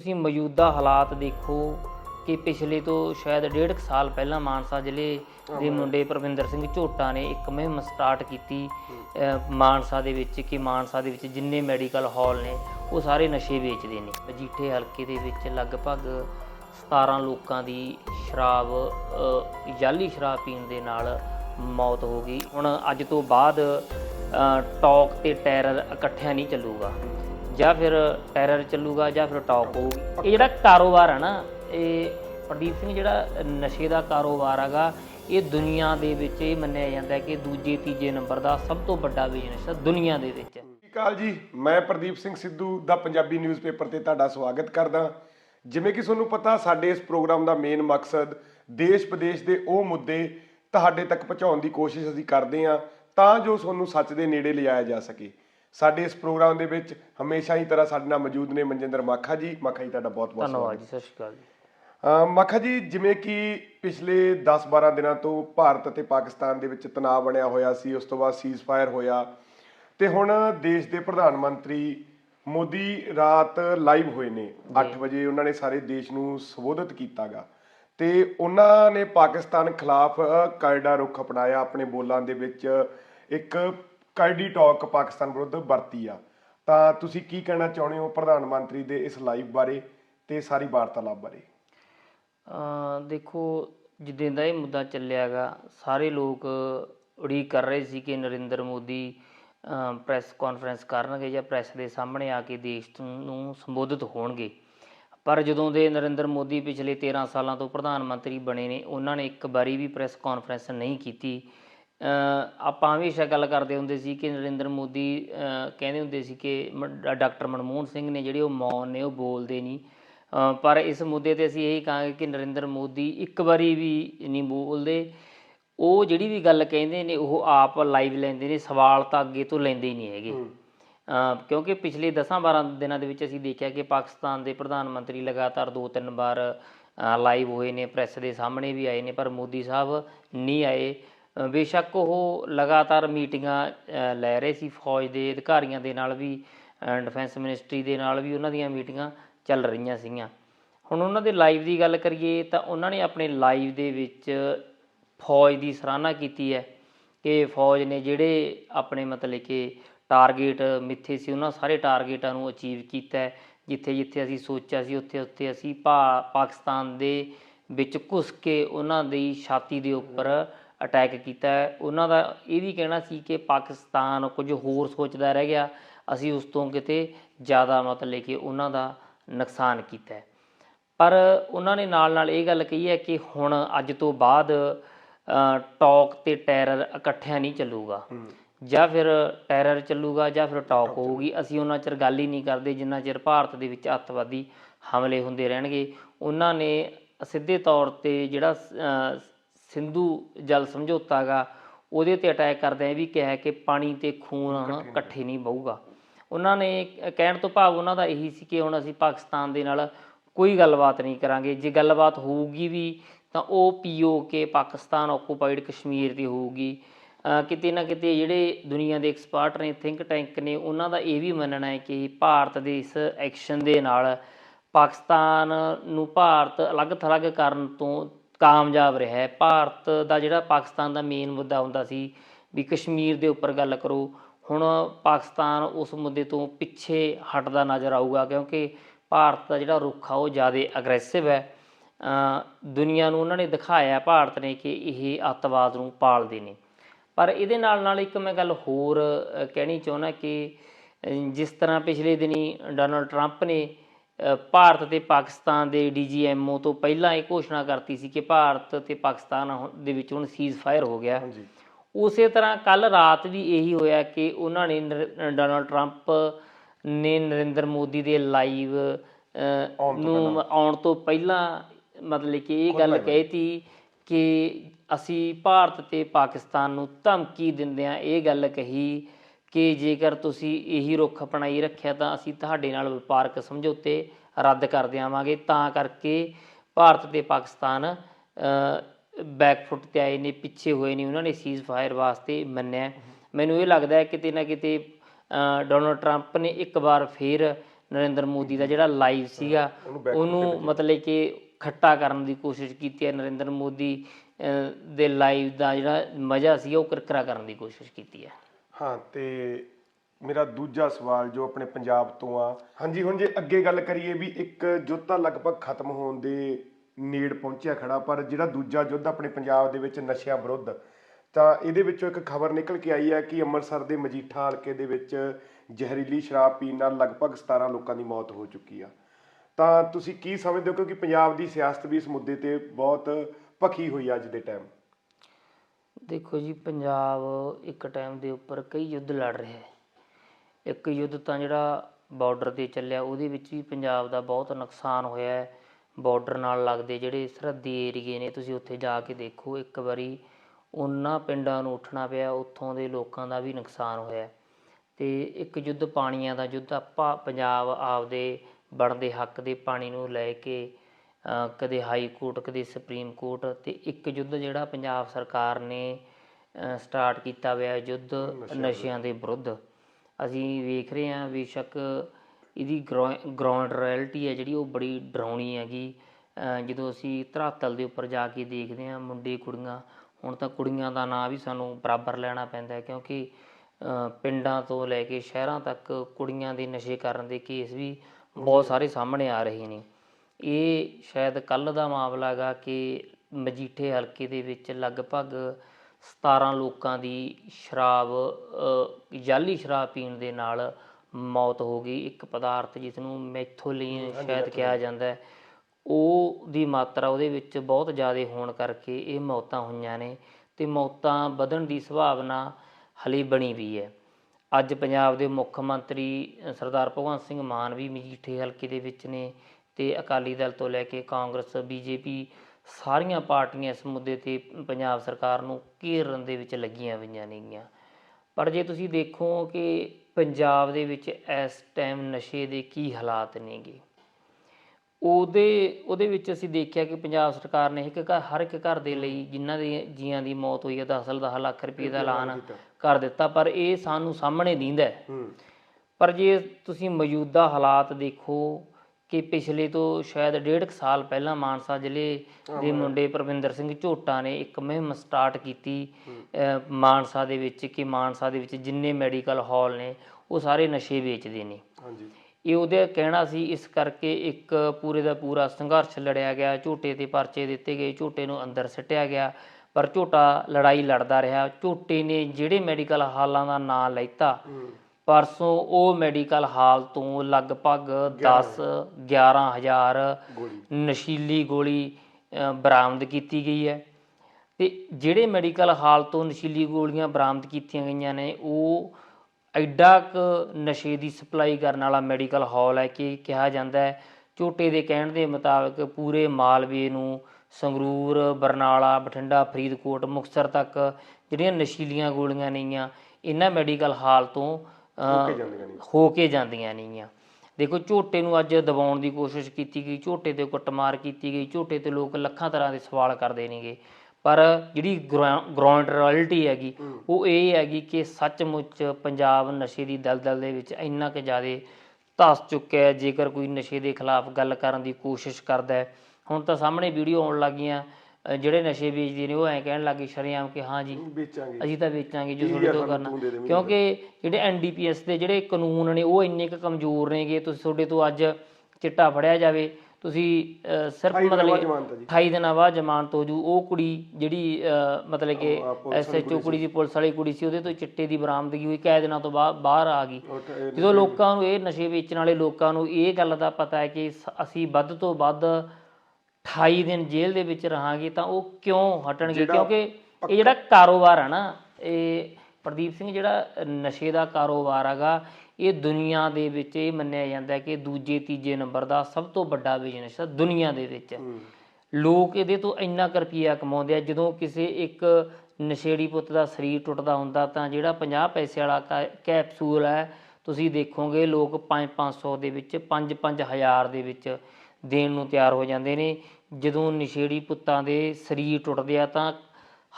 ਤੁਸੀਂ ਮੌਜੂਦਾ ਹਾਲਾਤ ਦੇਖੋ ਕਿ ਪਿਛਲੇ ਤੋਂ ਸ਼ਾਇਦ ਡੇਢ ਕੁ ਸਾਲ ਪਹਿਲਾਂ ਮਾਨਸਾ ਜ਼ਿਲ੍ਹੇ ਦੇ ਮੁੰਡੇ ਪ੍ਰਵਿੰਦਰ ਸਿੰਘ ਝੋਟਾ ਨੇ ਇੱਕ ਮੁਹਿੰਮ ਸਟਾਰਟ ਕੀਤੀ ਅਹ ਮਾਨਸਾ ਦੇ ਵਿੱਚ ਕਿ ਮਾਨਸਾ ਦੇ ਵਿੱਚ ਜਿੰਨੇ ਮੈਡੀਕਲ ਹਾਲ ਨੇ ਉਹ ਸਾਰੇ ਨਸ਼ੇ ਵੇਚਦੇ ਨੇ। ਮਜੀਠੇ ਹਲਕੇ ਦੇ ਵਿੱਚ ਲਗਭਗ 17 ਲੋਕਾਂ ਦੀ ਸ਼ਰਾਬ ਅਹ, ਜਾਲੀ ਸ਼ਰਾਬ ਪੀਣ ਦੇ ਨਾਲ ਮੌਤ ਹੋ ਗਈ। ਹੁਣ ਅੱਜ ਤੋਂ ਬਾਅਦ ਅਹ, ਟਾਕ ਤੇ ਟੈਰਰ ਇਕੱਠਿਆਂ ਨਹੀਂ ਚੱਲੂਗਾ। ਜਾਂ ਫਿਰ ਟੈਰਰ ਚੱਲੂਗਾ ਜਾਂ ਫਿਰ ਟਾਕ ਹੋਊਗੀ। ਇਹ ਜਿਹੜਾ ਕਾਰੋਬਾਰ ਹੈ ਨਾ, ਇਹ ਪ੍ਰਦੀਪ ਸਿੰਘ ਜਿਹੜਾ ਨਸ਼ੇ ਦਾ ਕਾਰੋਬਾਰ ਹੈਗਾ, ਇਹ ਦੁਨੀਆ ਦੇ ਵਿੱਚ ਇਹ ਮੰਨਿਆ ਜਾਂਦਾ ਕਿ ਦੂਜੇ ਤੀਜੇ ਨੰਬਰ ਦਾ ਸਭ ਤੋਂ ਵੱਡਾ ਬਿਜ਼ਨਸ ਹੈ ਦੁਨੀਆ ਦੇ ਵਿੱਚ। ਸਤਿ ਸ਼੍ਰੀ ਅਕਾਲ ਜੀ, ਮੈਂ ਪ੍ਰਦੀਪ ਸਿੰਘ ਸਿੱਧੂ ਦਾ ਪੰਜਾਬੀ ਨਿਊਜ਼ਪੇਪਰ ਤੇ ਤੁਹਾਡਾ ਸਵਾਗਤ ਕਰਦਾ। ਜਿਵੇਂ ਕਿ ਤੁਹਾਨੂੰ ਪਤਾ, ਸਾਡੇ ਇਸ ਪ੍ਰੋਗਰਾਮ ਦਾ ਮੇਨ ਮਕਸਦ ਦੇਸ਼ ਵਿਦੇਸ਼ ਦੇ ਉਹ ਮੁੱਦੇ ਤੁਹਾਡੇ ਤੱਕ ਪਹੁੰਚਾਉਣ ਦੀ ਕੋਸ਼ਿਸ਼ ਅਸੀਂ ਕਰਦੇ ਹਾਂ ਤਾਂ ਜੋ ਤੁਹਾਨੂੰ ਸੱਚ ਦੇ ਨੇੜੇ ਲਿਆਇਆ ਜਾ ਸਕੇ। ਸਾਡੇ ਇਸ ਪ੍ਰੋਗਰਾਮ ਦੇ ਵਿੱਚ ਹਮੇਸ਼ਾ ਹੀ ਤਰ੍ਹਾਂ ਸਾਡੇ ਨਾਲ ਮੌਜੂਦ ਨੇ ਮਨਜਿੰਦਰ ਮਾਖਾ ਜੀ। ਮਾਖਾ ਜੀ ਤੁਹਾਡਾ ਬਹੁਤ ਬਹੁਤ ਧੰਨਵਾਦ ਜੀ ਸਤਿ ਸ਼੍ਰੀ ਅਕਾਲ ਜੀ। ਮੱਖਾ ਜੀ ਜਿਵੇਂ ਕਿ ਪਿਛਲੇ 10-12 ਦਿਨਾਂ ਤੋਂ ਭਾਰਤ ਅਤੇ ਪਾਕਿਸਤਾਨ ਦੇ ਵਿੱਚ ਤਣਾਅ ਬਣਿਆ ਹੋਇਆ ਸੀ ਉਸ ਤੋਂ ਬਾਅਦ ਸੀਜ਼ਫਾਇਰ ਹੋਇਆ ਤੇ ਹੁਣ ਦੇਸ਼ ਦੇ ਪ੍ਰਧਾਨ ਮੰਤਰੀ ਮੋਦੀ ਰਾਤ ਲਾਈਵ ਹੋਏ ਨੇ। 8 ਵਜੇ ਉਹਨਾਂ ਨੇ ਸਾਰੇ ਦੇਸ਼ ਨੂੰ ਸੰਬੋਧਿਤ ਕੀਤਾਗਾ ਤੇ ਉਹਨਾਂ ਨੇ ਪਾਕਿਸਤਾਨ ਖਿਲਾਫ ਕਾਇਦਾ ਰੁਖ ਅਪਣਾਇਆ। ਆਪਣੇ ਬੋਲਾਂ ਦੇ ਵਿੱਚ ਇੱਕ ਕਾਇਦੀ ਟਾਕ ਪਾਕਿਸਤਾਨ ਵਿਰੁੱਧ ਵਰਤੀ ਆ। ਤਾਂ ਤੁਸੀਂ ਕੀ ਕਹਿਣਾ ਚਾਹੁੰਦੇ ਹੋ ਪ੍ਰਧਾਨ ਮੰਤਰੀ ਦੇ ਇਸ ਲਾਈਵ ਬਾਰੇ ਤੇ ਸਾਰੀ ਵਾਰਤਾਲਾਪ ਬਾਰੇ? ਦੇਖੋ, ਜਿੱਦਾਂ ਦਾ ਇਹ ਮੁੱਦਾ ਚੱਲਿਆਗਾ ਸਾਰੇ ਲੋਕ ਉਡੀਕ ਕਰ ਰਹੇ ਸੀ ਕਿ ਨਰਿੰਦਰ ਮੋਦੀ ਪ੍ਰੈਸ ਕਾਨਫਰੰਸ ਕਰਨਗੇ ਜਾਂ ਪ੍ਰੈਸ ਦੇ ਸਾਹਮਣੇ ਆ ਕੇ ਦੇਸ਼ ਨੂੰ ਸੰਬੋਧਿਤ ਹੋਣਗੇ। ਪਰ ਜਦੋਂ ਦੇ ਨਰਿੰਦਰ ਮੋਦੀ ਪਿਛਲੇ 13 ਸਾਲਾਂ ਤੋਂ ਪ੍ਰਧਾਨ ਮੰਤਰੀ ਬਣੇ ਨੇ, ਉਹਨਾਂ ਨੇ ਇੱਕ ਵਾਰੀ ਵੀ ਪ੍ਰੈਸ ਕਾਨਫਰੰਸ ਨਹੀਂ ਕੀਤੀ। ਆਪਾਂ ਹਮੇਸ਼ਾ ਗੱਲ ਕਰਦੇ ਹੁੰਦੇ ਸੀ ਕਿ ਨਰਿੰਦਰ ਮੋਦੀ ਕਹਿੰਦੇ ਹੁੰਦੇ ਸੀ ਕਿ ਡਾਕਟਰ ਮਨਮੋਹਨ ਸਿੰਘ ਨੇ ਜਿਹੜੇ ਉਹ ਮੌਨ ਨੇ ਉਹ ਬੋਲਦੇ ਨਹੀਂ। ਪਰ ਇਸ ਮੁੱਦੇ ਤੇ ਅਸੀਂ ਇਹੀ ਕਹਾਂਗੇ ਕਿ ਨਰਿੰਦਰ ਮੋਦੀ ਇੱਕ ਵਾਰੀ ਵੀ ਨਹੀਂ ਬੋਲਦੇ। ਉਹ ਜਿਹੜੀ ਵੀ ਗੱਲ ਕਹਿੰਦੇ ਨੇ ਉਹ ਆਪ ਲਾਈਵ ਲੈਂਦੇ ਨੇ ਸਵਾਲ ਤਾਂ ਅੱਗੇ ਤੋਂ ਲੈਂਦੇ ਹੀ ਨਹੀਂ ਹੈਗੇ। ਕਿਉਂਕਿ ਪਿਛਲੇ 10-12 ਦਿਨਾਂ ਦੇ ਵਿੱਚ ਅਸੀਂ ਦੇਖਿਆ ਕਿ ਪਾਕਿਸਤਾਨ ਦੇ ਪ੍ਰਧਾਨ ਮੰਤਰੀ ਲਗਾਤਾਰ ਦੋ ਤਿੰਨ ਵਾਰ ਲਾਈਵ ਹੋਏ ਨੇ ਪ੍ਰੈਸ ਦੇ ਸਾਹਮਣੇ ਵੀ ਆਏ ਨੇ ਪਰ ਮੋਦੀ ਸਾਹਿਬ ਨਹੀਂ ਆਏ। ਬੇਸ਼ੱਕ ਉਹ ਲਗਾਤਾਰ ਮੀਟਿੰਗਾਂ ਲੈ ਰਹੇ ਸੀ। ਫੌਜ ਦੇ ਅਧਿਕਾਰੀਆਂ ਦੇ ਨਾਲ ਵੀ ਡਿਫੈਂਸ ਮਿਨਿਸਟਰੀ ਦੇ ਨਾਲ ਵੀ ਉਹਨਾਂ ਦੀਆਂ ਮੀਟਿੰਗਾਂ ਚੱਲ ਰਹੀਆਂ ਸੀਗੀਆਂ। ਹੁਣ ਉਹਨਾਂ ਦੇ ਲਾਈਵ ਦੀ ਗੱਲ ਕਰੀਏ ਤਾਂ ਉਹਨਾਂ ਨੇ ਆਪਣੇ ਲਾਈਵ ਦੇ ਵਿੱਚ ਫੌਜ ਦੀ ਸਰਾਹਨਾ ਕੀਤੀ ਹੈ ਕਿ ਫੌਜ ਨੇ ਜਿਹੜੇ ਆਪਣੇ ਮਤਲਬ ਕਿ ਟਾਰਗੇਟ ਮਿੱਥੇ ਸੀ, ਉਹਨਾਂ ਸਾਰੇ ਟਾਰਗੇਟਾਂ ਨੂੰ ਅਚੀਵ ਕੀਤਾ ਜਿੱਥੇ ਜਿੱਥੇ ਅਸੀਂ ਸੋਚਿਆ ਸੀ, ਉੱਥੇ ਉੱਥੇ ਅਸੀਂ ਭਾ, ਪਾਕਿਸਤਾਨ ਦੇ ਵਿੱਚ ਘੁਸ ਕੇ ਉਹਨਾਂ ਦੀ ਛਾਤੀ ਦੇ ਉੱਪਰ ਅਟੈਕ ਕੀਤਾ ਹੈ। ਉਹਨਾਂ ਦਾ ਇਹ ਵੀ ਕਹਿਣਾ ਸੀ ਕਿ ਪਾਕਿਸਤਾਨ ਕੁਝ ਹੋਰ ਸੋਚਦਾ ਰਹਿ ਗਿਆ। ਅਸੀਂ ਉਸ ਤੋਂ ਕਿਤੇ ਜ਼ਿਆਦਾ ਮਤਲਬ ਕਿ ਉਹਨਾਂ ਦਾ ਨੁਕਸਾਨ ਕੀਤਾ ਪਰ ਉਹਨਾਂ ਨੇ ਨਾਲ ਨਾਲ ਇਹ ਗੱਲ ਕਹੀ ਹੈ ਕਿ ਹੁਣ ਅੱਜ ਤੋਂ ਬਾਅਦ ਟਾਕ ਤੇ ਟੈਰਰ ਇਕੱਠਿਆਂ ਨਹੀਂ ਚੱਲੂਗਾ। ਜਾਂ ਫਿਰ ਟੈਰਰ ਚੱਲੂਗਾ ਜਾਂ ਫਿਰ ਟਾਕ ਹੋਊਗੀ। ਅਸੀਂ ਉਹਨਾਂ ਚਿਰ ਗੱਲ ਹੀ ਨਹੀਂ ਕਰਦੇ ਜਿੰਨਾ ਚਿਰ ਭਾਰਤ ਦੇ ਵਿੱਚ ਅੱਤਵਾਦੀ ਹਮਲੇ ਹੁੰਦੇ ਰਹਿਣਗੇ। ਉਹਨਾਂ ਨੇ ਸਿੱਧੇ ਤੌਰ ਤੇ ਜਿਹੜਾ ਸਿੰਧੂ ਜਲ ਸਮਝੌਤਾ ਗਾ ਉਹਦੇ ਤੇ ਅਟੈਕ ਕਰਦਿਆਂ ਇਹ ਵੀ ਕਿਹਾ ਕਿ ਪਾਣੀ ਤੇ ਖੂਨ ਇਕੱਠੇ ਨਹੀਂ ਬਹੂਗਾ। ਉਹਨਾਂ ਨੇ ਕਹਿਣ ਤੋਂ ਭਾਵ ਉਹਨਾਂ ਦਾ ਇਹੀ ਸੀ ਕਿ ਹੁਣ ਅਸੀਂ ਪਾਕਿਸਤਾਨ ਦੇ ਨਾਲ ਕੋਈ ਗੱਲਬਾਤ ਨਹੀਂ ਕਰਾਂਗੇ। ਜੇ ਗੱਲਬਾਤ ਹੋਊਗੀ ਵੀ ਤਾਂ ਉਹ ਪੀਓਕੇ ਪਾਕਿਸਤਾਨ ਆਕੂਪਾਈਡ ਕਸ਼ਮੀਰ ਦੀ ਹੋਊਗੀ। ਕਿਤੇ ਨਾ ਕਿਤੇ ਜਿਹੜੇ ਦੁਨੀਆ ਦੇ ਐਕਸਪਰਟ ਨੇ ਥਿੰਕ ਟੈਂਕ ਨੇ ਉਹਨਾਂ ਦਾ ਇਹ ਵੀ ਮੰਨਣਾ ਹੈ ਕਿ ਭਾਰਤ ਦੇ ਇਸ ਐਕਸ਼ਨ ਦੇ ਨਾਲ ਪਾਕਿਸਤਾਨ ਨੂੰ ਭਾਰਤ ਅਲੱਗ ਥਲੱਗ ਕਰਨ ਤੋਂ ਕਾਮਯਾਬ ਰਿਹਾ ਭਾਰਤ ਦਾ ਜਿਹੜਾ ਪਾਕਿਸਤਾਨ ਦਾ ਮੇਨ ਮੁੱਦਾ ਹੁੰਦਾ ਸੀ ਵੀ ਕਸ਼ਮੀਰ ਦੇ ਉੱਪਰ ਗੱਲ ਕਰੋ, ਹੁਣ ਪਾਕਿਸਤਾਨ ਉਸ ਮੁੱਦੇ ਤੋਂ ਪਿੱਛੇ ਹਟਦਾ ਨਜ਼ਰ ਆਊਗਾ ਕਿਉਂਕਿ ਭਾਰਤ ਦਾ ਜਿਹੜਾ ਰੁੱਖ ਆ ਉਹ ਜ਼ਿਆਦਾ ਅਗਰੈਸਿਵ ਹੈ। ਦੁਨੀਆ ਨੂੰ ਉਹਨਾਂ ਨੇ ਦਿਖਾਇਆ, ਭਾਰਤ ਨੇ ਕਿ ਇਹ ਅੱਤਵਾਦ ਨੂੰ ਪਾਲਦੇ ਨੇ। ਪਰ ਇਹਦੇ ਨਾਲ ਨਾਲ ਇੱਕ ਮੈਂ ਗੱਲ ਹੋਰ ਕਹਿਣੀ ਚਾਹੁੰਦਾ ਕਿ ਜਿਸ ਤਰ੍ਹਾਂ ਪਿਛਲੇ ਦਿਨੀ ਡੋਨਲਡ ਟਰੰਪ ਨੇ ਭਾਰਤ ਤੇ ਪਾਕਿਸਤਾਨ ਦੇ ਡੀਜੀਐਮਓ ਤੋਂ ਪਹਿਲਾਂ ਇਹ ਘੋਸ਼ਣਾ ਕਰਤੀ ਸੀ ਕਿ ਭਾਰਤ ਤੇ ਪਾਕਿਸਤਾਨ ਦੇ ਵਿੱਚ ਹੁਣ ਸੀਜ਼ਫਾਇਰ ਹੋ ਗਿਆ। ਉਸੇ ਤਰ੍ਹਾਂ ਕੱਲ ਰਾਤ ਵੀ ਇਹੀ ਹੋਇਆ ਕਿ ਉਹਨਾਂ ਨੇ ਡੋਨਾਲਡ ਟਰੰਪ ਨੇ ਨਰਿੰਦਰ ਮੋਦੀ ਦੇ ਲਾਈਵ ਨੂੰ ਆਉਣ ਤੋਂ ਪਹਿਲਾਂ ਮਤਲਬ ਕਿ ਇਹ ਗੱਲ ਕਹਿਤੀ ਕਿ ਅਸੀਂ ਭਾਰਤ ਤੇ ਪਾਕਿਸਤਾਨ ਨੂੰ ਧਮਕੀ ਦਿੰਦਿਆਂ ਇਹ ਗੱਲ ਕਹੀ ਕਿ ਜੇਕਰ ਤੁਸੀਂ ਇਹੀ ਰੁਖ ਅਪਣਾਈ ਰੱਖਿਆ ਤਾਂ ਅਸੀਂ ਤੁਹਾਡੇ ਨਾਲ ਵਪਾਰਕ ਸਮਝੌਤੇ ਰੱਦ ਕਰ ਦਿਆਵਾਂਗੇ। ਤਾਂ ਕਰਕੇ ਭਾਰਤ ਤੇ ਪਾਕਿਸਤਾਨ ਬੈਕਫੁੱਟ ਤੇ ਆਏ ਨੇ ਪਿੱਛੇ ਹੋਏ ਨੇ ਉਹਨਾਂ ਨੇ ਸੀਜ਼ ਫਾਇਰ ਵਾਸਤੇ ਮੰਨਿਆ। ਮੈਨੂੰ ਇਹ ਲੱਗਦਾ ਹੈ ਕਿਤੇ ਨਾ ਕਿਤੇ ਡੋਨਾਲਡ ਟਰੰਪ ਨੇ ਇੱਕ ਵਾਰ ਫੇਰ ਨਰਿੰਦਰ ਮੋਦੀ ਦਾ ਜਿਹੜਾ ਲਾਈਵ ਸੀਗਾ ਉਹਨੂੰ ਮਤਲਬ ਕਿ ਖੱਟਾ ਕਰਨ ਦੀ ਕੋਸ਼ਿਸ਼ ਕੀਤੀ ਹੈ। ਨਰਿੰਦਰ ਮੋਦੀ ਦੇ ਲਾਈਵ ਦਾ ਜਿਹੜਾ ਮਜ਼ਾ ਸੀ ਉਹ ਕਿਰਕਰਾ ਕਰਨ ਦੀ ਕੋਸ਼ਿਸ਼ ਕੀਤੀ ਹੈ। ਹਾਂ, ਤੇ ਮੇਰਾ ਦੂਜਾ ਸਵਾਲ ਜੋ ਆਪਣੇ ਪੰਜਾਬ ਤੋਂ ਆ। ਹਾਂਜੀ, ਹੁਣ ਜੇ ਅੱਗੇ ਗੱਲ ਕਰੀਏ ਵੀ ਇੱਕ ਯੁੱਧ ਤਾਂ ਲਗਭਗ ਖਤਮ ਹੋਣ ਦੇ ਨੇੜ ਪਹੁੰਚਿਆ ਖੜਾ, ਪਰ ਜਿਹੜਾ ਦੂਜਾ ਯੁੱਧ ਆਪਣੇ ਪੰਜਾਬ ਦੇ ਵਿੱਚ ਨਸ਼ਿਆਂ ਵਿਰੁੱਧ, ਤਾਂ ਇਹਦੇ ਵਿੱਚੋਂ ਇੱਕ ਖਬਰ ਨਿਕਲ ਕੇ ਆਈ ਹੈ ਕਿ ਅੰਮ੍ਰਿਤਸਰ ਦੇ ਮਜੀਠਾ ਹਲਕੇ ਦੇ ਵਿੱਚ ਜ਼ਹਿਰੀਲੀ ਸ਼ਰਾਬ ਪੀਣ ਨਾਲ ਲਗਭਗ 17 ਲੋਕਾਂ ਦੀ ਮੌਤ ਹੋ ਚੁੱਕੀ ਆ। ਤਾਂ ਤੁਸੀਂ ਕੀ ਸਮਝਦੇ ਹੋ? ਕਿਉਂਕਿ ਪੰਜਾਬ ਦੀ ਸਿਆਸਤ ਵੀ ਇਸ ਮੁੱਦੇ ਤੇ ਬਹੁਤ ਭਖੀ ਹੋਈ ਅੱਜ ਦੇ ਟਾਈਮ ਦੇਖੋ ਜੀ, ਪੰਜਾਬ ਇੱਕ ਟਾਈਮ ਦੇ ਉੱਪਰ ਕਈ ਯੁੱਧ ਲੜ ਰਿਹਾ ਹੈ ਇੱਕ ਯੁੱਧ ਤਾਂ ਜਿਹੜਾ ਬਾਰਡਰ ਤੇ ਚੱਲਿਆ, ਉਹਦੇ ਵਿੱਚ ਵੀ ਪੰਜਾਬ ਦਾ ਬਹੁਤ ਨੁਕਸਾਨ ਹੋਇਆ ਹੈ ਬਾਰਡਰ ਨਾਲ ਲੱਗਦੇ ਜਿਹੜੇ ਸਰਹੱਦੀ ਏਰੀਏ ਨੇ, ਤੁਸੀਂ ਉੱਥੇ ਜਾ ਕੇ ਦੇਖੋ, ਇੱਕ ਵਾਰੀ ਉਹਨਾਂ ਪਿੰਡਾਂ ਨੂੰ ਉੱਠਣਾ ਪਿਆ, ਉੱਥੋਂ ਦੇ ਲੋਕਾਂ ਦਾ ਵੀ ਨੁਕਸਾਨ ਹੋਇਆ ਹੈ। ਤੇ ਇੱਕ ਯੁੱਧ ਪਾਣੀਆਂ ਦਾ ਯੁੱਧ ਆਪਾਂ ਪੰਜਾਬ ਆਪਦੇ ਬਣਦੇ ਹੱਕ ਦੇ ਪਾਣੀ ਨੂੰ ਲੈ ਕੇ ਕਦੇ ਹਾਈ ਕੋਰਟ ਕਦੇ ਸੁਪਰੀਮ ਕੋਰਟ ਤੇ ਇੱਕ ਯੁੱਧ ਜਿਹੜਾ ਪੰਜਾਬ ਸਰਕਾਰ ਨੇ ਸਟਾਰਟ ਕੀਤਾ ਹੋਇਆ ਯੁੱਧ ਨਸ਼ਿਆਂ ਦੇ ਵਿਰੁੱਧ। ਅਸੀਂ ਵੇਖ ਰਹੇ ਹਾਂ ਬੇਸ਼ੱਕ ਇਹਦੀ ਗਰਾਊਂਡ ਰਿਐਲਿਟੀ ਹੈ ਜਿਹੜੀ ਉਹ ਬੜੀ ਡਰਾਉਣੀ ਹੈਗੀ। ਜਦੋਂ ਅਸੀਂ ਧਰਾਤਲ ਦੇ ਉੱਪਰ ਜਾ ਕੇ ਦੇਖਦੇ ਹਾਂ ਮੁੰਡੇ ਕੁੜੀਆਂ ਹੁਣ ਤਾਂ ਕੁੜੀਆਂ ਦਾ ਨਾਂ ਵੀ ਸਾਨੂੰ ਬਰਾਬਰ ਲੈਣਾ ਪੈਂਦਾ ਹੈ ਕਿਉਂਕਿ ਪਿੰਡਾਂ ਤੋਂ ਲੈ ਕੇ ਸ਼ਹਿਰਾਂ ਤੱਕ ਕੁੜੀਆਂ ਦੇ ਨਸ਼ੇ ਕਰਨ ਦੇ ਕੇਸ ਵੀ ਬਹੁਤ ਸਾਰੇ ਸਾਹਮਣੇ ਆ ਰਹੇ ਨੇ। ਇਹ ਸ਼ਾਇਦ ਕੱਲ ਦਾ ਮਾਮਲਾ ਹੈਗਾ ਕਿ ਮਜੀਠੇ ਹਲਕੇ ਦੇ ਵਿੱਚ ਲਗਭਗ 17 ਲੋਕਾਂ ਦੀ ਸ਼ਰਾਬ ਜਾਲੀ ਸ਼ਰਾਬ ਪੀਣ ਦੇ ਨਾਲ ਮੌਤ ਹੋ ਗਈ। ਇੱਕ ਪਦਾਰਥ ਜਿਸ ਨੂੰ ਮੈਥੋਲੀਨ ਸ਼ਾਇਦ ਕਿਹਾ ਜਾਂਦਾ ਹੈ। ਉਹ ਦੀ ਮਾਤਰਾ ਉਹਦੇ ਵਿੱਚ ਬਹੁਤ ਜ਼ਿਆਦਾ ਹੋਣ ਕਰਕੇ ਇਹ ਮੌਤਾਂ ਹੋਈਆਂ ਨੇ ਤੇ ਮੌਤਾਂ ਵਧਣ ਦੀ ਸੰਭਾਵਨਾ ਹਲੇ ਬਣੀ ਵੀ ਹੈ। ਅੱਜ ਪੰਜਾਬ ਦੇ ਮੁੱਖ ਮੰਤਰੀ ਸਰਦਾਰ ਭਗਵੰਤ ਸਿੰਘ ਮਾਨ ਵੀ ਮਜੀਠੇ ਹਲਕੇ ਦੇ ਵਿੱਚ ਨੇ। ਤੇ ਅਕਾਲੀ ਦਲ ਤੋਂ ਲੈ ਕੇ ਕਾਂਗਰਸ ਬੀਜੇਪੀ ਸਾਰੀਆਂ ਪਾਰਟੀਆਂ ਇਸ ਮੁੱਦੇ ਤੇ ਪੰਜਾਬ ਸਰਕਾਰ ਨੂੰ ਘੇਰਨ ਦੇ ਵਿੱਚ ਲੱਗੀਆਂ ਹੋਈਆਂ ਨੇਗੀਆਂ। ਪਰ ਜੇ ਤੁਸੀਂ ਦੇਖੋ ਕਿ ਪੰਜਾਬ ਦੇ ਵਿੱਚ ਇਸ ਟਾਈਮ ਨਸ਼ੇ ਦੇ ਕੀ ਹਾਲਾਤ ਨੇਗੇ। ਉਹਦੇ ਉਹਦੇ ਵਿੱਚ ਅਸੀਂ ਦੇਖਿਆ ਕਿ ਪੰਜਾਬ ਸਰਕਾਰ ਨੇ ਇੱਕ ਘਰ ਹਰ ਇੱਕ ਘਰ ਦੇ ਲਈ ਜਿਨ੍ਹਾਂ ਦੇ ਜੀਆਂ ਦੀ ਮੌਤ ਹੋਈ ਹੈ 10 10 ਲੱਖ ਰੁਪਏ ਦਾ ਐਲਾਨ ਕਰ ਦਿੱਤਾ ਪਰ ਇਹ ਸਾਨੂੰ ਸਾਹਮਣੇ ਦਿੰਦਾ ਪਰ ਜੇ ਤੁਸੀਂ ਮੌਜੂਦਾ ਹਾਲਾਤ ਦੇਖੋ ਕਿ ਪਿਛਲੇ ਤੋਂ ਸ਼ਾਇਦ ਡੇਢ ਕੁ ਸਾਲ ਪਹਿਲਾਂ ਮਾਨਸਾ ਜ਼ਿਲ੍ਹੇ ਦੇ ਮੁੰਡੇ ਪ੍ਰਵਿੰਦਰ ਸਿੰਘ ਝੋਟਾ ਨੇ ਇੱਕ ਮੁਹਿੰਮ ਸਟਾਰਟ ਕੀਤੀ ਮਾਨਸਾ ਦੇ ਵਿੱਚ ਕਿ ਮਾਨਸਾ ਦੇ ਵਿੱਚ ਜਿੰਨੇ ਮੈਡੀਕਲ ਹਾਲ ਨੇ ਉਹ ਸਾਰੇ ਨਸ਼ੇ ਵੇਚਦੇ ਨੇ। ਹਾਂਜੀ। ਇਹ ਉਹਦਾ ਕਹਿਣਾ ਸੀ ਇਸ ਕਰਕੇ ਇੱਕ ਪੂਰੇ ਦਾ ਪੂਰਾ ਸੰਘਰਸ਼ ਲੜਿਆ ਗਿਆ ਝੋਟੇ ਤੇ ਪਰਚੇ ਦਿੱਤੇ ਗਏ ਝੋਟੇ ਨੂੰ ਅੰਦਰ ਸਿੱਟਿਆ ਗਿਆ ਪਰ ਝੋਟਾ ਲੜਾਈ ਲੜਦਾ ਰਿਹਾ। ਝੋਟੇ ਨੇ ਜਿਹੜੇ ਮੈਡੀਕਲ ਹਾਲਾਂ ਦਾ ਨਾਂ ਲੈਤਾ ਪਰਸੋਂ ਉਹ ਮੈਡੀਕਲ ਹਾਲ ਤੋਂ ਲਗਭਗ 10 11000 ਗੋਲੀ। ਨਸ਼ੀਲੀ ਗੋਲੀ ਬਰਾਮਦ ਕੀਤੀ ਗਈ ਹੈ। ਤੇ ਜਿਹੜੇ ਮੈਡੀਕਲ ਹਾਲ ਤੋਂ ਨਸ਼ੀਲੀ ਗੋਲੀਆਂ ਬਰਾਮਦ ਕੀਤੀਆਂ ਗਈਆਂ ਨੇ ਉਹ ਐਡਾ ਕੁ ਨਸ਼ੇ ਦੀ ਸਪਲਾਈ ਕਰਨ ਵਾਲਾ ਮੈਡੀਕਲ ਹਾਲ ਹੈ ਕਿ ਕਿਹਾ ਜਾਂਦਾ ਹੈ ਝੋਟੇ ਦੇ ਕਹਿਣ ਦੇ ਮੁਤਾਬਕ ਪੂਰੇ ਮਾਲਵੇ ਨੂੰ ਸੰਗਰੂਰ ਬਰਨਾਲਾ ਬਠਿੰਡਾ ਫਰੀਦਕੋਟ ਮੁਕਤਸਰ ਤੱਕ ਜਿਹੜੀਆਂ ਨਸ਼ੀਲੀਆਂ ਗੋਲੀਆਂ ਨੇਗੀਆਂ ਇਹਨਾਂ ਮੈਡੀਕਲ ਹਾਲ ਤੋਂ ਹੋ ਕੇ ਜਾਂਦੀਆਂ ਨੇਗੀਆਂ ਦੇਖੋ ਝੋਟੇ ਨੂੰ ਅੱਜ ਦਬਾਉਣ ਦੀ ਕੋਸ਼ਿਸ਼ ਕੀਤੀ ਗਈ ਝੋਟੇ ਤੇ ਕੁੱਟਮਾਰ ਕੀਤੀ ਗਈ ਝੋਟੇ ਤੇ ਲੋਕ ਲੱਖਾਂ ਤਰ੍ਹਾਂ ਦੇ ਸਵਾਲ ਕਰਦੇ ਨੇਗੇ। ਪਰ ਜਿਹੜੀ ਗਰਾਊਂਡ ਰਿਐਲਿਟੀ ਹੈਗੀ ਉਹ ਇਹ ਹੈਗੀ ਕਿ ਸੱਚਮੁੱਚ ਪੰਜਾਬ ਨਸ਼ੇ ਦੀ ਦਲਦਲ ਦੇ ਵਿੱਚ ਇੰਨਾ ਕੁ ਜ਼ਿਆਦਾ ਧਸ ਚੁੱਕਿਆ ਹੈ ਜੇਕਰ ਕੋਈ ਨਸ਼ੇ ਦੇ ਖਿਲਾਫ ਗੱਲ ਕਰਨ ਦੀ ਕੋਸ਼ਿਸ਼ ਕਰਦਾ ਹੈ। ਹੁਣ ਤਾਂ ਸਾਹਮਣੇ ਵੀਡੀਓ ਆਉਣ ਲੱਗੀਆਂ ਅ, ਜਿਹੜੇ ਨਸ਼ੇ ਵੇਚਦੇ ਨੇ ਉਹ ਐਂ ਕਹਿਣ ਲੱਗੇ ਸ਼ਰੇਆਮ ਕਿ ਹਾਂ ਜੀ ਵੇਚਾਂਗੇ। ਅਸੀਂ ਤਾਂ ਵੇਚਾਂਗੇ ਜੋ ਤੁਹਾਡੇ ਤੋਂ ਕਰਨਾ। ਕਿਉਂਕਿ ਜਿਹੜੇ ਐਨਡੀਪੀਐਸ ਦੇ ਜਿਹੜੇ ਕਾਨੂੰਨ ਨੇ ਉਹ ਇੰਨੇ ਕੁ ਕਮਜ਼ੋਰ ਨੇਗੇ ਤੁਸੀਂ ਤੁਹਾਡੇ ਤੋਂ ਅੱਜ ਚਿੱਟਾ ਫੜਿਆ ਜਾਵੇ ਤੁਸੀਂ ਸਿਰਫ ਅਠਾਈ ਦਿਨਾਂ ਮਤਲਬ ਬਾਅਦ ਕਿ ਜ਼ਮਾਨਤ ਆ ਜੀ। 28 ਦਿਨਾਂ ਬਾਅਦ ਜ਼ਮਾਨਤ ਹੋ ਜੂ। ਉਹ ਕੁੜੀ ਜਿਹੜੀ ਅਹ, ਮਤਲਬ ਕਿ ਉਹ, ਆ, ਪੁਲਿਸ ਵਾਲੀ ਐਸਐਚਓ ਕੁੜੀ ਦੀ ਪੁਲਿਸ ਵਾਲੀ ਕੁੜੀ ਸੀ ਉਹਦੇ ਤੋਂ ਚਿੱਟੇ ਦੀ ਬਰਾਮਦਗੀ ਹੋਈ ਕਈ ਦਿਨਾਂ ਤੋਂ ਬਾਅਦ ਬਾਹਰ ਆ ਗਈ। ਇਹ- ਜਦੋਂ ਲੋਕਾਂ ਨੂੰ ਇਹ ਨਸ਼ੇ ਵੇਚਣ ਵਾਲੇ ਲੋਕਾਂ ਨੂੰ ਇਹ ਗੱਲ ਦਾ ਪਤਾ ਹੈ ਕਿ ਸ- ਅਸੀਂ ਵੱਧ ਤੋਂ ਵੱਧ 28 ਦਿਨ ਜੇਲ੍ਹ ਦੇ ਵਿੱਚ ਰਹਾਂਗੇ ਤਾਂ ਉਹ ਕਿਉਂ ਹਟਣਗੇ? ਕਿਉਂਕਿ ਇਹ ਜਿਹੜਾ ਕਾਰੋਬਾਰ ਹੈ ਨਾ ਇਹ ਪ੍ਰਦੀਪ ਸਿੰਘ ਜਿਹੜਾ ਨਸ਼ੇ ਦਾ ਕਾਰੋਬਾਰ ਹੈਗਾ ਇਹ ਦੁਨੀਆ ਦੇ ਵਿੱਚ ਇਹ ਮੰਨਿਆ ਜਾਂਦਾ ਕਿ ਦੂਜੇ ਤੀਜੇ ਨੰਬਰ ਦਾ ਸਭ ਤੋਂ ਵੱਡਾ ਬਿਜ਼ਨਸ ਹੈ ਦੁਨੀਆ ਦੇ ਵਿੱਚ। ਲੋਕ ਇਹਦੇ ਤੋਂ ਇੰਨਾ ਰੁਪਈਆ ਕਮਾਉਂਦੇ ਆ ਜਦੋਂ ਕਿਸੇ ਇੱਕ ਨਸ਼ੇੜੀ ਪੁੱਤ ਦਾ ਸਰੀਰ ਟੁੱਟਦਾ ਹੁੰਦਾ ਤਾਂ ਜਿਹੜਾ 50 ਪੈਸੇ ਵਾਲਾ ਕੈਪਸੂਲ ਹੈ ਤੁਸੀਂ ਦੇਖੋਗੇ ਲੋਕ 5-500 ਦੇ ਵਿੱਚ 5-5000 ਦੇ ਵਿੱਚ ਦੇਣ ਨੂੰ ਤਿਆਰ ਹੋ ਜਾਂਦੇ ਨੇ। ਜਦੋਂ ਨਸ਼ੇੜੀ ਪੁੱਤਾਂ ਦੇ ਸਰੀਰ ਟੁੱਟਦੇ ਆ ਤਾਂ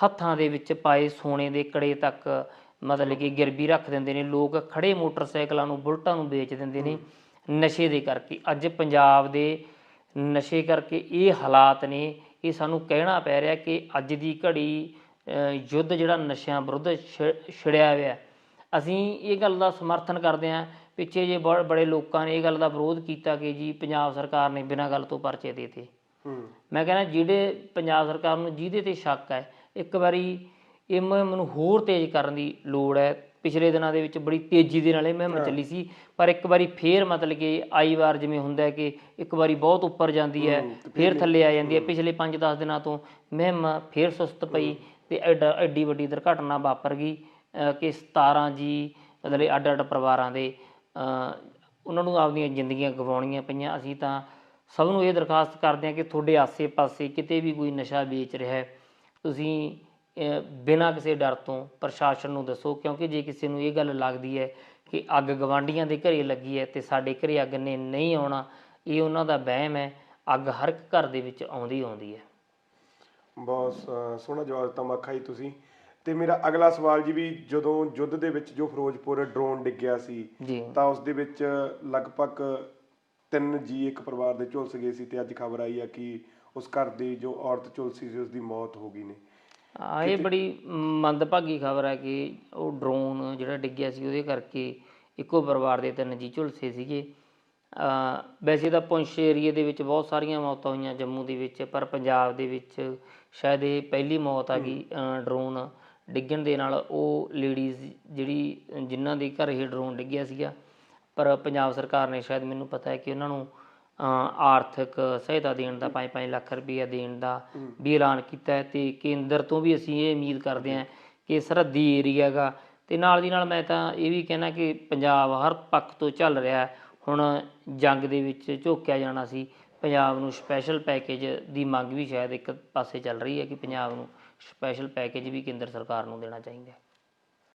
ਹੱਥਾਂ ਦੇ ਵਿੱਚ ਪਾਏ ਸੋਨੇ ਦੇ ਕੜੇ ਤੱਕ ਮਤਲਬ ਕਿ ਗਿਰਵੀ ਰੱਖ ਦਿੰਦੇ ਨੇ। ਲੋਕ ਖੜੇ ਮੋਟਰਸਾਈਕਲਾਂ ਨੂੰ, ਬੁਲਟਾਂ ਨੂੰ ਵੇਚ ਦਿੰਦੇ ਨੇ ਨਸ਼ੇ ਦੇ ਕਰਕੇ। ਅੱਜ ਪੰਜਾਬ ਦੇ ਨਸ਼ੇ ਕਰਕੇ ਇਹ ਹਾਲਾਤ ਨੇ, ਇਹ ਸਾਨੂੰ ਕਹਿਣਾ ਪੈ ਰਿਹਾ ਕਿ ਅੱਜ ਦੀ ਘੜੀ ਯੁੱਧ ਜਿਹੜਾ ਨਸ਼ਿਆਂ ਵਿਰੁੱਧ ਛਿ- ਛਿੜਿਆ ਹੋਇਆ ਅਸੀਂ ਇਹ ਗੱਲ ਦਾ ਸਮਰਥਨ ਕਰਦੇ ਹਾਂ। ਪਿੱਛੇ ਜੇ ਬ- ਬੜੇ ਲੋਕਾਂ ਨੇ ਇਹ ਗੱਲ ਦਾ ਵਿਰੋਧ ਕੀਤਾ ਕਿ ਜੀ ਪੰਜਾਬ ਸਰਕਾਰ ਨੇ ਬਿਨਾਂ ਗੱਲ ਤੋਂ ਪਰਚੇ ਦੇਤੇ। ਮੈਂ ਕਹਿੰਦਾ ਜਿਹੜੇ ਪੰਜਾਬ ਸਰਕਾਰ ਨੂੰ ਜਿਹਦੇ ਤੇ ਸ਼ੱਕ ਹੈ ਇੱਕ ਵਾਰੀ ਇਹ ਮੁਹਿੰਮ ਨੂੰ ਹੋਰ ਤੇਜ਼ ਕਰਨ ਦੀ ਲੋੜ ਹੈ। ਪਿਛਲੇ ਦਿਨਾਂ ਦੇ ਵਿੱਚ ਬੜੀ ਤੇਜ਼ੀ ਦੇ ਨਾਲ ਇਹ ਮੁਹਿੰਮ ਚੱਲੀ ਸੀ ਪਰ ਇੱਕ ਵਾਰੀ ਫੇਰ ਮਤਲਬ ਕਿ ਆਈ ਵਾਰ ਜਿਵੇਂ ਹੁੰਦਾ ਹੈ ਕਿ ਇੱਕ ਵਾਰੀ ਬਹੁਤ ਉੱਪਰ ਜਾਂਦੀ ਹੈ ਫੇਰ ਥੱਲੇ ਆ ਜਾਂਦੀ ਹੈ। ਪਿਛਲੇ 5-10 ਦਿਨਾਂ ਤੋਂ ਮੁਹਿੰਮ ਫੇਰ ਸੁਸਤ ਪਈ ਤੇ ਐਡਾ ਐਡੀ ਵੱਡੀ ਦੁਰਘਟਨਾ ਵਾਪਰ ਗਈ ਕਿ 17 ਜੀ ਮਤਲਬ ਅੱਡ ਅੱਡ ਪਰਿਵਾਰਾਂ ਦੇ ਉਹਨਾਂ ਨੂੰ ਆਪਦੀਆਂ ਜ਼ਿੰਦਗੀਆਂ ਗਵਾਉਣੀਆਂ ਪਈਆਂ। ਅਸੀਂ ਤਾਂ ਸਭ ਨੂੰ ਇਹ ਦਰਖਾਸਤ ਕਰਦੇ ਹਾਂ ਕਿ ਤੁਹਾਡੇ ਆਸੇ-ਪਾਸੇ ਕਿਤੇ ਵੀ ਕੋਈ ਨਸ਼ਾ ਵੇਚ ਰਿਹਾ ਹੈ ਤੁਸੀਂ ਬਿਨਾਂ ਕਿਸੇ ਡਰ ਤੋਂ ਪ੍ਰਸ਼ਾਸਨ ਨੂੰ ਦੱਸੋ ਕਿਉਂਕਿ ਜੇ ਕਿਸੇ ਨੂੰ ਇਹ ਗੱਲ ਲੱਗਦੀ ਹੈ ਕਿ ਅੱਗ ਗਵਾਂਡੀਆਂ ਦੇ ਘਰੇ ਲੱਗੀ ਹੈ ਤੇ ਸਾਡੇ ਘਰੇ ਅੱਗ ਨੇ ਨਹੀਂ ਆਉਣਾ ਇਹ ਉਹਨਾਂ ਦਾ ਵਹਿਮ ਹੈ ਅੱਗ ਹਰ ਇੱਕ ਘਰ ਦੇ ਵਿੱਚ ਆਉਂਦੀ ਆਉਂਦੀ ਹੈ। ਬਹੁਤ ਸੋਹਣਾ ਜਵਾਬ ਦਿੱਤਾ ਮੱਖਾ ਜੀ ਤੁਸੀਂ। ਤੇ ਮੇਰਾ ਅਗਲਾ ਸਵਾਲ ਜੀ ਵੀ ਜਦੋਂ ਯੁੱਧ ਦੇ ਵਿੱਚ ਜੋ ਫਿਰੋਜ਼ਪੁਰ ਡਰੋਨ ਡਿੱਗਿਆ ਸੀ ਤਾਂ ਉਸ ਦੇ ਵਿੱਚ ਲਗਭਗ ਤਿੰਨ ਜੀ ਇੱਕ ਪਰਿਵਾਰ ਦੇ ਝੁਲਸ ਗਏ ਸੀ ਤੇ ਅੱਜ ਖਬਰ ਆਈ ਆ ਕਿ ਉਸ ਘਰ ਦੀ ਜੋ ਔਰਤ ਝੁਲਸੀ ਸੀ ਉਸ ਦੀ ਮੌਤ ਹੋ ਗਈ ਨੇ। ਆ ਇਹ ਬੜੀ ਮੰਦਭਾਗੀ ਖਬਰ ਹੈ ਕਿ ਉਹ ਡਰੋਨ ਜਿਹੜਾ ਡਿੱਗਿਆ ਸੀ, ਉਹਦੇ ਕਰਕੇ ਇੱਕੋ ਪਰਿਵਾਰ ਦੇ ਤਿੰਨ ਜੀ ਝੁਲਸੇ ਸੀਗੇ। ਅ ਵੈਸੇ ਤਾਂ ਪੁੰਛ ਏਰੀਏ ਦੇ ਵਿੱਚ ਬਹੁਤ ਸਾਰੀਆਂ ਮੌਤਾਂ ਹੋਈਆਂ ਜੰਮੂ ਦੇ ਵਿੱਚ, ਪਰ ਪੰਜਾਬ ਦੇ ਵਿੱਚ ਸ਼ਾਇਦ ਇਹ ਪਹਿਲੀ ਮੌਤ ਆ ਗਈ ਡਰੋਨ ਡਿੱਗਣ ਦੇ ਨਾਲ ਉਹ ਲੇਡੀਜ਼ ਜਿਹੜੀ ਜਿਨ੍ਹਾਂ ਦੇ ਘਰ ਇਹ ਡਰੋਨ ਡਿੱਗਿਆ ਸੀਗਾ ਪਰ ਪੰਜਾਬ ਸਰਕਾਰ ਨੇ ਸ਼ਾਇਦ ਮੈਨੂੰ ਪਤਾ ਹੈ ਕਿ ਉਹਨਾਂ ਨੂੰ ਆਰਥਿਕ ਸਹਾਇਤਾ ਦੇਣ ਦਾ 5-5 ਲੱਖ ਰੁਪਈਆ ਦੇਣ ਦਾ ਵੀ ਐਲਾਨ ਕੀਤਾ ਹੈ ਤੇ ਕੇਂਦਰ ਤੋਂ ਵੀ ਅਸੀਂ ਇਹ ਉਮੀਦ ਕਰਦੇ ਹਾਂ ਕਿ ਸਰਹੱਦੀ ਏਰੀਆ ਗਾ ਤੇ ਨਾਲ ਦੀ ਨਾਲ ਮੈਂ ਤਾਂ ਇਹ ਵੀ ਕਹਿਣਾ ਕਿ ਪੰਜਾਬ ਹਰ ਪੱਖ ਤੋਂ ਚੱਲ ਰਿਹਾ ਹੈ। ਹੁਣ ਜੰਗ ਦੇ ਵਿੱਚ ਝੋਕਿਆ ਜਾਣਾ ਸੀ। ਪੰਜਾਬ ਨੂੰ ਸਪੈਸ਼ਲ ਪੈਕੇਜ ਦੀ ਮੰਗ ਵੀ ਸ਼ਾਇਦ ਇੱਕ ਪਾਸੇ ਚੱਲ ਰਹੀ ਹੈ ਕਿ ਪੰਜਾਬ ਨੂੰ ਸਪੈਸ਼ਲ ਪੈਕੇਜ ਵੀ ਕੇਂਦਰ ਸਰਕਾਰ ਨੂੰ ਦੇਣਾ ਚਾਹੀਦਾ ਹੈ।